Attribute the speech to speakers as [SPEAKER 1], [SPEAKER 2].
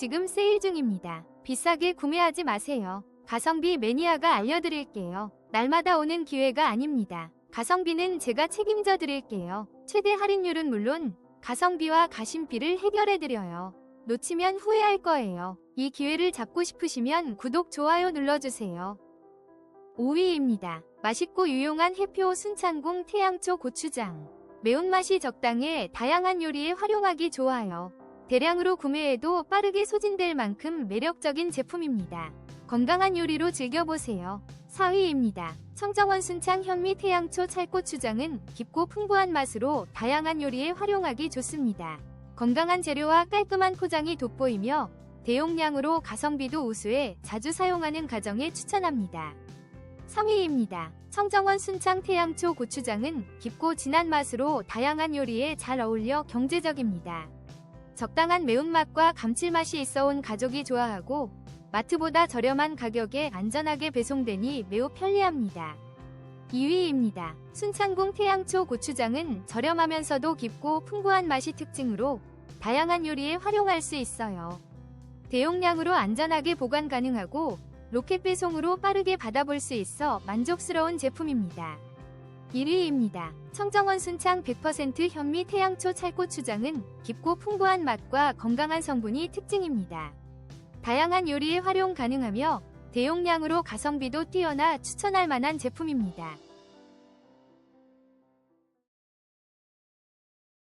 [SPEAKER 1] 지금 세일 중입니다. 비싸게 구매하지 마세요. 가성비 매니아가 알려드릴게요. 날마다 오는 기회가 아닙니다. 가성비는 제가 책임져 드릴게요. 최대 할인율은 물론 가성비와 가심비를 해결해 드려요. 놓치면 후회할 거예요. 이 기회를 잡고 싶으시면 구독, 좋아요 눌러주세요. 5위입니다. 맛있고 유용한 해표 순창궁 태양초 고추장. 매운맛이 적당해 다양한 요리에 활용하기 좋아요. 대량으로 구매해도 빠르게 소진될 만큼 매력적인 제품입니다. 건강한 요리로 즐겨보세요. 4위입니다. 청정원 순창 현미 태양초 찰고추장은 깊고 풍부한 맛으로 다양한 요리에 활용하기 좋습니다. 건강한 재료와 깔끔한 포장이 돋보이며 대용량으로 가성비도 우수해 자주 사용하는 가정에 추천합니다. 3위입니다. 청정원 순창 태양초 고추장은 깊고 진한 맛으로 다양한 요리에 잘 어울려 경제적입니다. 적당한 매운맛과 감칠맛이 있어 온 가족이 좋아하고 마트보다 저렴한 가격에 안전하게 배송되니 매우 편리합니다. 2위입니다. 순창궁 태양초 고추장은 저렴하면서도 깊고 풍부한 맛이 특징으로 다양한 요리에 활용할 수 있어요. 대용량으로 안전하게 보관 가능하고 로켓 배송으로 빠르게 받아볼 수 있어 만족스러운 제품입니다. 1위입니다. 청정원 순창 100% 현미 태양초 찰고추장은 깊고 풍부한 맛과 건강한 성분이 특징입니다. 다양한 요리에 활용 가능하며 대용량으로 가성비도 뛰어나 추천할 만한 제품입니다.